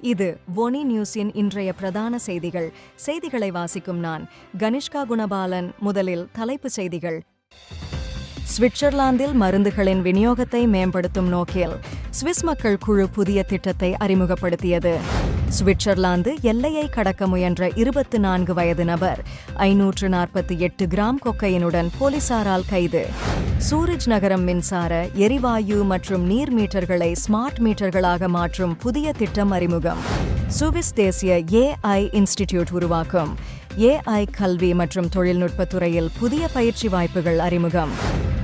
இது ஒனி நியூஸின் இன்றைய பிரதான செய்திகள். செய்திகளை வாசிக்கும் நான் கனிஷ்கா குணபாலன். முதலில் தலைப்புச் செய்திகள். சுவிட்சர்லாந்தில் மருந்துகளின் விநியோகத்தை மேம்படுத்தும் நோக்கில். சுவிஸ் மக்கள் குழு புதிய திட்டத்தை அறிமுகப்படுத்தியது. சுவிட்சர்லாந்து எல்லையை கடக்க முயன்ற இருபத்து நான்கு வயது நபர் ஐநூற்று நாற்பத்தி எட்டு கிராம் கொக்கையினுடன் போலீசாரால் கைது. சூரஜ் நகரம் மின்சார எரிவாயு மற்றும் நீர் மீட்டர்களை ஸ்மார்ட் மீட்டர்களாக மாற்றும் புதிய திட்டம் அறிமுகம். சுவிஸ் தேசிய ஏஐ இன்ஸ்டிடியூட் உருவாக்கும். ஏஐ கல்வி மற்றும் தொழில்நுட்பத் துறையில் புதிய பயிற்சி வாய்ப்புகள் அறிமுகம்.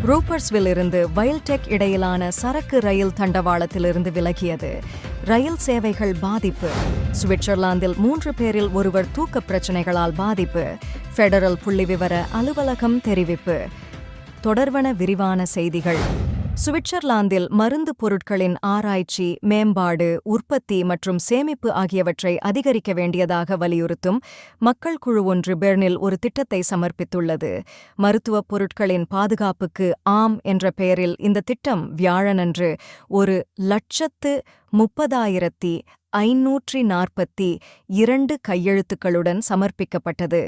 ரூபர்ஸ்வில் இருந்து வைல்டெக் இடையிலான சரக்கு ரயில் தண்டவாளத்திலிருந்து விலகியது. ரயில் சேவைகள் பாதிப்பு. சுவிட்சர்லாந்தில் மூன்று பேரில் ஒருவர் தூக்க பிரச்சினைகளால் பாதிப்பு. ஃபெடரல் புள்ளிவிவர அலுவலகம் தெரிவிப்பு. தொடர்வன விரிவான செய்திகள். சுவிட்சர்லாந்தில் மருந்து பொருட்களின் ஆராய்ச்சி மேம்பாடு உற்பத்தி மற்றும் சேமிப்பு ஆகியவற்றை அதிகரிக்க வேண்டியதாக வலியுறுத்தும் மக்கள் குழு ஒன்று பெர்னில் ஒரு திட்டத்தை சமர்ப்பித்துள்ளது. மருத்துவப் பொருட்களின் பாதுகாப்புக்கு ஆம் என்ற பெயரில் இந்த திட்டம் வியாழனன்று ஒரு லட்சத்து முப்பதாயிரத்தி ஐநூற்றி நாற்பத்தி இரண்டு கையெழுத்துக்களுடன் சமர்ப்பிக்கப்பட்டது.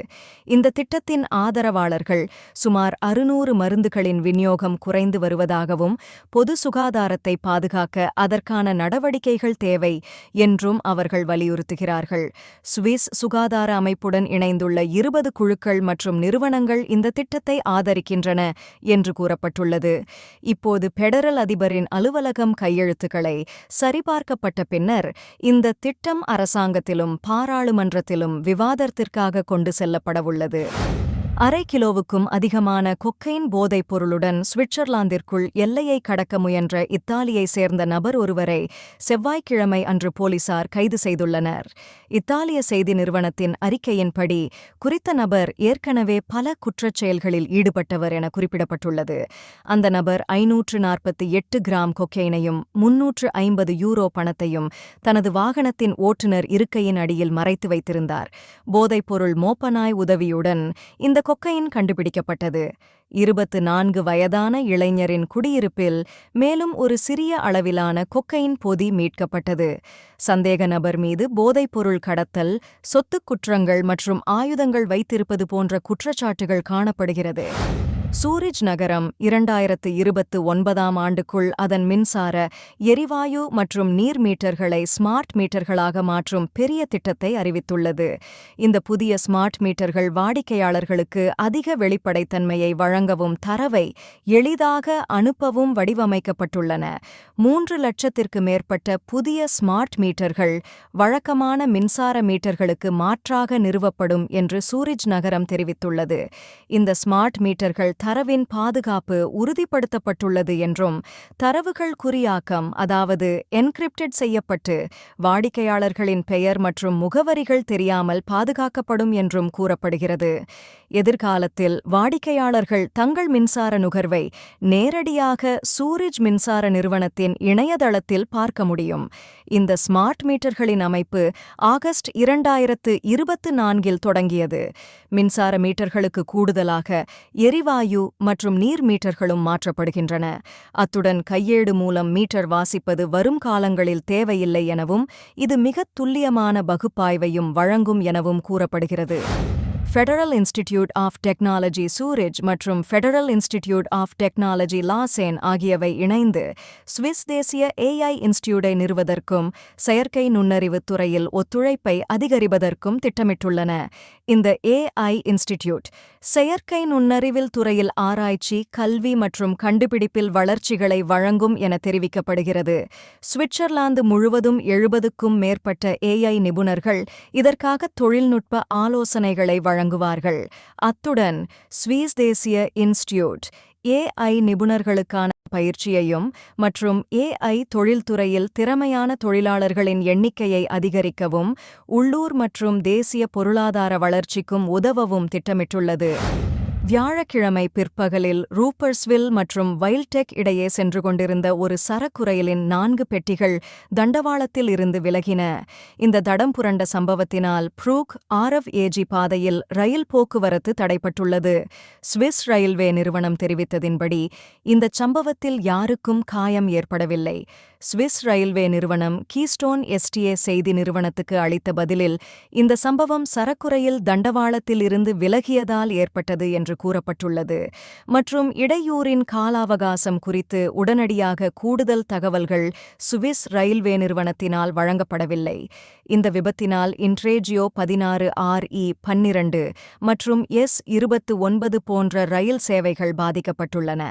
இந்த திட்டத்தின் ஆதரவாளர்கள் சுமார் அறுநூறு மருந்துகளின் விநியோகம் குறைந்து வருவதாகவும் பொது சுகாதாரத்தை பாதுகாக்க அதற்கான நடவடிக்கைகள் தேவை என்றும் அவர்கள் வலியுறுத்துகிறார்கள். சுவிஸ் சுகாதார அமைப்புடன் இணைந்துள்ள இருபது குழுக்கள் மற்றும் நிறுவனங்கள் இந்த திட்டத்தை ஆதரிக்கின்றன என்று கூறப்பட்டுள்ளது. இப்போது பெடரல் அதிபரின் அலுவலகம் கையெழுத்துக்களை சரிபார்க்கப்பட்ட பின்னர் இந்த திட்டம் அரசாங்கத்திலும் பாராளுமன்றத்திலும் விவாதத்திற்காக கொண்டு செல்லப்படவுள்ளது. அரை கிலோவுக்கும் அதிகமான கொக்கைன் போதைப் பொருளுடன் சுவிட்சர்லாந்திற்குள் எல்லையை கடக்க முயன்ற இத்தாலியை சேர்ந்த நபர் ஒருவரை செவ்வாய்க்கிழமை அன்று போலீசார் கைது செய்துள்ளனர். இத்தாலிய செய்தி நிறுவனத்தின் அறிக்கையின்படி குறித்த நபர் ஏற்கனவே பல குற்றச் செயல்களில் ஈடுபட்டவர் என குறிப்பிடப்பட்டுள்ளது. அந்த நபர் ஐநூற்று நாற்பத்தி எட்டு கிராம் கொக்கெயினையும் முன்னூற்று ஐம்பது யூரோ பணத்தையும் தனது வாகனத்தின் ஓட்டுநர் இருக்கையின் அடியில் மறைத்து வைத்திருந்தார். போதைப்பொருள் மோப்பனாய் உதவியுடன் இந்த கொக்கையின் கண்டுபிடிக்கப்பட்டது. இருபத்து நான்கு வயதான இளைஞரின் குடியிருப்பில் மேலும் ஒரு சிறிய அளவிலான கொக்கையின் பொதி மீட்கப்பட்டது. சந்தேக நபர் மீது போதைப்பொருள் கடத்தல் சொத்துக் குற்றங்கள் மற்றும் ஆயுதங்கள் வைத்திருப்பது போன்ற குற்றச்சாட்டுகள் காணப்படுகிறது. சூரிஜ் நகரம் இரண்டாயிரத்து இருபத்து ஒன்பதாம் ஆண்டுக்குள் அதன் மின்சார எரிவாயு மற்றும் நீர் மீட்டர்களை ஸ்மார்ட் மீட்டர்களாக மாற்றும் பெரிய திட்டத்தை அறிவித்துள்ளது. இந்த புதிய ஸ்மார்ட் மீட்டர்கள் வாடிக்கையாளர்களுக்கு அதிக வெளிப்படைத்தன்மையை வழங்கவும் தரவை எளிதாக அனுப்பவும் வடிவமைக்கப்பட்டுள்ளன. மூன்று லட்சத்திற்கு மேற்பட்ட புதிய ஸ்மார்ட் மீட்டர்கள் வழக்கமான மின்சார மீட்டர்களுக்கு மாற்றாக நிறுவப்படும் என்று சூரிஜ் நகரம் தெரிவித்துள்ளது. இந்த ஸ்மார்ட் மீட்டர்கள் தரவின் பாதுகாப்பு உறுதிப்படுத்தப்பட்டுள்ளது என்றும் தரவுகள் குறியாக்கம் அதாவது என்கிரிப்டட் செய்யப்பட்டு வாடிக்கையாளர்களின் பெயர் மற்றும் முகவரிகள் தெரியாமல் பாதுகாக்கப்படும் என்றும் கூறப்படுகிறது. எதிர்காலத்தில் வாடிக்கையாளர்கள் தங்கள் மின்சார நுகர்வை நேரடியாக சூரிஜ் மின்சார நிறுவனத்தின் இணையதளத்தில் பார்க்க முடியும். இந்த ஸ்மார்ட் மீட்டர்களின் அமைப்பு ஆகஸ்ட் இரண்டாயிரத்து இருபத்து நான்கில் தொடங்கியது. மின்சார மீட்டர்களுக்கு கூடுதலாக எரிவாயு மற்றும் நீர் மீட்டர்களும் மாற்றப்படுகின்றன. அத்துடன் கையேடு மூலம் மீட்டர் வாசிப்பது வரும் காலங்களில் தேவையில்லை எனவும் இது மிகத் துல்லியமான பகுப்பாய்வையும் வழங்கும் எனவும் கூறப்படுகிறது. Federal Institute of Technology Zurich மற்றும் Federal Institute of Technology Lausanne ஆகியவை இணைந்து சுவிஸ் தேசிய ஏஐ இன்ஸ்டிடியூட்டை நிறுவதற்கும் செயற்கை நுண்ணறிவுத் துறையில் ஒத்துழைப்பை அதிகரிப்பதற்கும் திட்டமிட்டுள்ளன. இந்த ஏஐ இன்ஸ்டிடியூட் செயற்கை நுண்ணறிவில் துறையில் ஆராய்ச்சி கல்வி மற்றும் கண்டுபிடிப்பில் வளர்ச்சிகளை வழங்கும் என தெரிவிக்கப்படுகிறது. சுவிட்சர்லாந்து முழுவதும் எழுபதுக்கும் மேற்பட்ட ஏஐ நிபுணர்கள் இதற்காக தொழில்நுட்ப ஆலோசனைகளை வழங்குவார்கள். அத்துடன் ஸ்வீஸ் தேசிய இன்ஸ்டிடியூட் ஏஐ நிபுணர்களுக்கான பயிற்சியையும் மற்றும் ஏஐ தொழில்துறையில் திறமையான தொழிலாளர்களின் எண்ணிக்கையை அதிகரிக்கவும் உள்ளூர் மற்றும் தேசிய பொருளாதார வளர்ச்சிக்கும் உதவவும் திட்டமிட்டுள்ளது. வியாழக்கிழமை பிற்பகலில் ரூப்பர்ஸ்வில் மற்றும் வைல்டெக் இடையே சென்று கொண்டிருந்த ஒரு சரக்கு ரயிலின் நான்கு பெட்டிகள் தண்டவாளத்தில் இருந்து விலகின. இந்த தடம் புரண்ட சம்பவத்தினால் ப்ரூக் ஆர்எஃப் ஏஜி பாதையில் ரயில் போக்குவரத்து தடைப்பட்டுள்ளது. சுவிஸ் ரயில்வே நிறுவனம் தெரிவித்ததின்படி இந்த சம்பவத்தில் யாருக்கும் காயம் ஏற்படவில்லை. சுவிஸ் ரயில்வே நிறுவனம் கீஸ்டோன் எஸ்டிஏ செய்தி நிறுவனத்துக்கு அளித்த பதிலில் இந்த சம்பவம் சரக்குறையில் தண்டவாளத்தில் இருந்து விலகியதால் ஏற்பட்டது என்று கூறப்பட்டுள்ளது. மற்றும் இடையூறின் கால அவகாசம் குறித்து உடனடியாக கூடுதல் தகவல்கள் சுவிஸ் ரயில்வே நிறுவனத்தினால் வழங்கப்படவில்லை. இந்த விபத்தினால் இன்ட்ரேஜியோ பதினாறு ஆர் இ பன்னிரண்டு மற்றும் எஸ் இருபத்து ஒன்பது போன்ற ரயில் சேவைகள் பாதிக்கப்பட்டுள்ளன.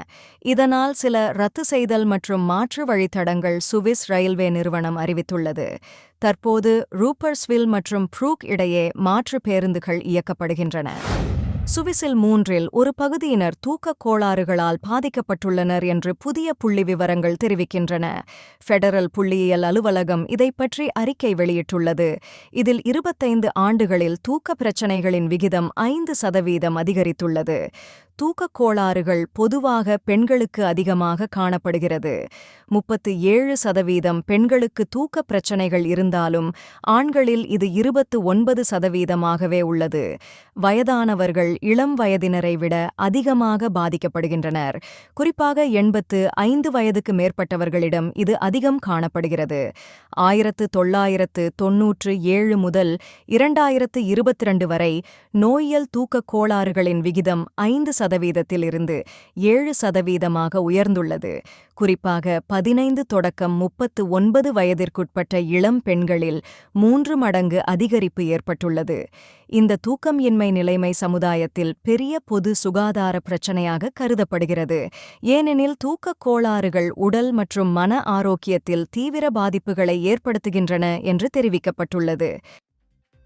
இதனால் சில ரத்து செய்தல் மற்றும் மாற்று வழித்தடங்கள் சுவிஸ் ரயில்வே நிறுவனம் அறிவித்துள்ளது. தற்போது ரூப்பர்ஸ்வில் மற்றும் ப்ரூக் இடையே மாற்று பேருந்துகள் இயக்கப்படுகின்றன. சுவிஸில் மூன்றில் ஒரு பகுதியினர் தூக்கக் கோளாறுகளால் பாதிக்கப்பட்டுள்ளனர் என்று புதிய புள்ளி விவரங்கள் தெரிவிக்கின்றன. ஃபெடரல் புள்ளியியல் அலுவலகம் இதைப்பற்றி அறிக்கை வெளியிட்டுள்ளது. இதில் இருபத்தைந்து ஆண்டுகளில் தூக்க பிரச்சினைகளின் விகிதம் ஐந்து சதவீதம் அதிகரித்துள்ளது. தூக்கக் கோளாறுகள் பொதுவாக பெண்களுக்கு அதிகமாக காணப்படுகிறது. முப்பத்து ஏழு சதவீதம் பெண்களுக்கு தூக்க பிரச்சனைகள் இருந்தாலும் ஆண்களில் இது இருபத்து ஒன்பது சதவீதமாகவே உள்ளது. வயதானவர்கள் இளம் வயதினரை விட அதிகமாக பாதிக்கப்படுகின்றனர். குறிப்பாக எண்பத்து ஐந்து வயதுக்கு மேற்பட்டவர்களிடம் இது அதிகம் காணப்படுகிறது. ஆயிரத்து தொள்ளாயிரத்து தொன்னூற்று ஏழு முதல் இரண்டாயிரத்து இருபத்திரண்டு வரை நோயியல் தூக்கக் கோளாறுகளின் விகிதம் ஐந்து சதவீதம் இருந்து ஏழு சதவீதமாக உயர்ந்துள்ளது. குறிப்பாக பதினைந்து தொடக்கம் முப்பத்து ஒன்பது வயதிற்குட்பட்ட இளம் பெண்களில் மூன்று மடங்கு அதிகரிப்பு ஏற்பட்டுள்ளது. இந்த தூக்கம் இன்மை நிலைமை சமுதாயத்தில் பெரிய பொது சுகாதார பிரச்சனையாக கருதப்படுகிறது. ஏனெனில் தூக்கக் கோளாறுகள் உடல் மற்றும் மன ஆரோக்கியத்தில் தீவிர பாதிப்புகளை ஏற்படுத்துகின்றன என்று தெரிவிக்கப்பட்டுள்ளது.